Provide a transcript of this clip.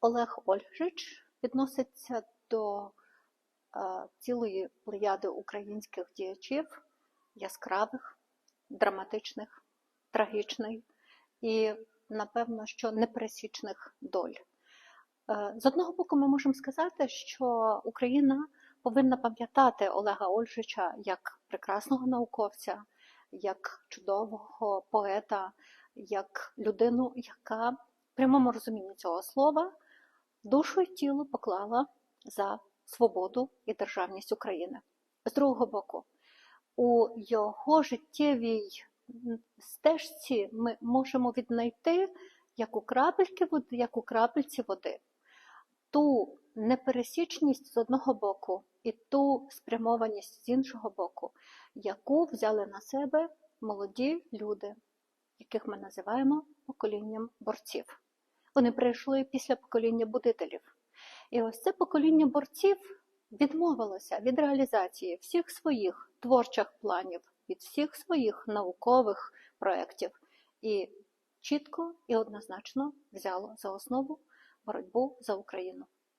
Олег Ольжич відноситься до е, цілої плеяди українських діячів, яскравих, драматичних, трагічних і, напевно, що непересічних доль. Е, З одного боку, ми можемо сказати, що Україна повинна пам'ятати Олега Ольжича як прекрасного науковця, як чудового поета, як людину, яка в прямому розумінні цього слова душу і тіло поклала за свободу і державність України. З другого боку, у його життєвій стежці ми можемо віднайти як у крапельки води, як у крапельці води, ту непересічність з одного боку і ту спрямованість з іншого боку, яку взяли на себе молоді люди, яких ми називаємо поколінням борців. Вони прийшли після покоління будителів. І ось це покоління борців відмовилося від реалізації всіх своїх творчих планів, від всіх своїх наукових проєктів і чітко і однозначно взяло за основу боротьбу за Україну.